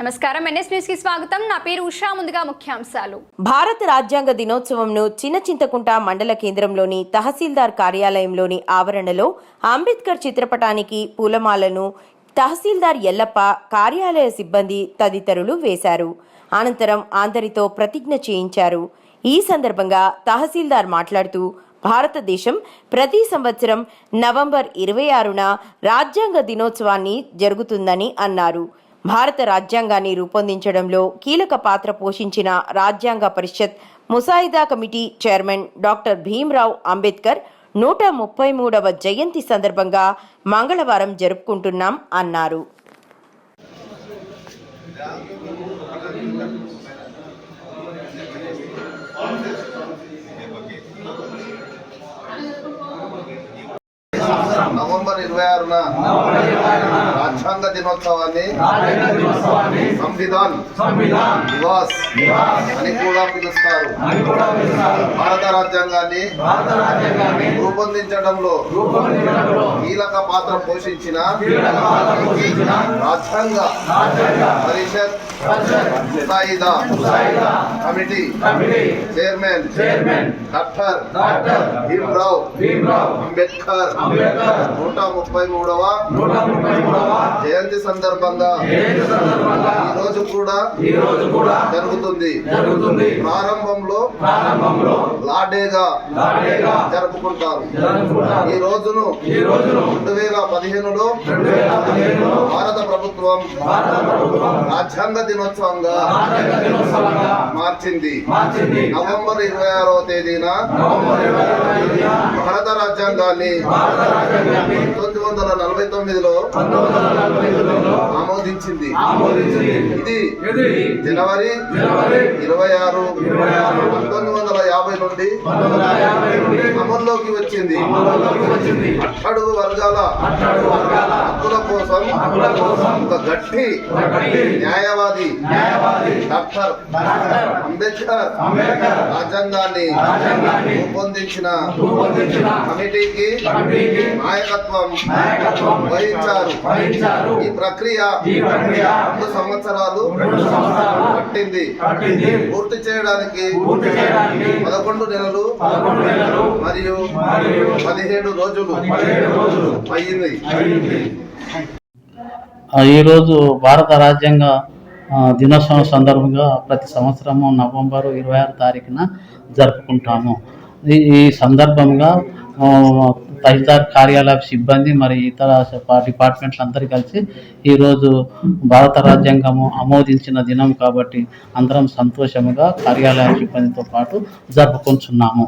నమస్కారం. ఎన్ఎస్ న్యూస్కి స్వాగతం. నా పేరు ఉషా. ముందుగా ముఖ్యాంశాలు. భారత రాజ్యాంగ దినోత్సవంను చిన్న చింతకుంట మండల కేంద్రంలోని తహసీల్దార్ కార్యాలయంలోని ఆవరణలో అంబేద్కర్ చిత్రపటానికి పూలమాలను తహసీల్దార్ ఎల్లప్ప కార్యాలయ సిబ్బంది తదితరులు వేశారు. అనంతరం అందరితో ప్రతిజ్ఞ చేయించారు. ఈ సందర్భంగా తహసీల్దార్ మాట్లాడుతూ భారతదేశం ప్రతి సంవత్సరం నవంబర్ ఇరవై ఆరున రాజ్యాంగ దినోత్సవాన్ని జరుగుతుందని అన్నారు. భారత రాజ్యాంగాన్ని రూపొందించడంలో కీలక పాత్ర పోషించిన రాజ్యాంగ పరిషత్ ముసాయిదా committee chairman doctor Bhimrao Ambedkar నూట ముప్పై మూడవ జయంతి సందర్భంగా మంగళవారం జరుపుకుంటున్నాం అన్నారు. నవంబర్ ఇరవై ఆరున రాజ్యాంగ దినోత్సవాన్ని సంవిధాన్ దివాస్ అని కూడా పిలుస్తారు. భారత రాజ్యాంగాన్ని రూపొందించడంలో కీలక పాత్ర పోషించిన రాజ్యాంగ పరిషత్ ముసాయిదా committee chairman doctor Bhimrao Ambedkar నూట ముప్పై మూడవ జయంతి సందర్భంగా ఈ రోజు కూడా జరుగుతుంది. ప్రారంభంలో లాడేగా జరుపుకుంటారు. ఈ రోజును రెండు వేల పదిహేనులో భారత ప్రభుత్వం రాజ్యాంగ దినోత్సవంగా మార్చింది. నవంబర్ ఇరవై ఆరవ తేదీన భారత రాజ్యాంగాన్ని పంతొమ్మిది వందల నలభై తొమ్మిదిలో ఆమోదించింది. ఇది జనవరి ఇరవై ఆరు పంతొమ్మిది వందల యాభై నుండి అమల్లోకి వచ్చింది. అట్టడుగు వర్గాల హక్కుల కోసం ఒక గట్టి న్యాయవాది డాక్టర్ అంబేద్కర్ రాజ్యాంగాన్ని రూపొందించిన కమిటీకి నాయకత్వం వహించారు. ఈ ప్రక్రియ రెండు సంవత్సరాలు పట్టింది పూర్తి చేయడానికి పదకొండు నెలలు మరియు పదిహేడు రోజులు అయ్యింది ఈరోజు భారత రాజ్యాంగ దినోత్సవం సందర్భంగా ప్రతి సంవత్సరము నవంబర్ ఇరవై ఆరు తారీఖున జరుపుకుంటాము. ఈ సందర్భంగా ఆ, తహసీల్దార్ కార్యాలయ సిబ్బంది మరి ఇతర డిపార్ట్మెంట్లు అందరూ కలిసి ఈరోజు భారత రాజ్యాంగము ఆమోదించిన దినం కాబట్టి అందరం సంతోషముగా కార్యాలయ సిబ్బందితో పాటు జరుపుకుంటున్నాము.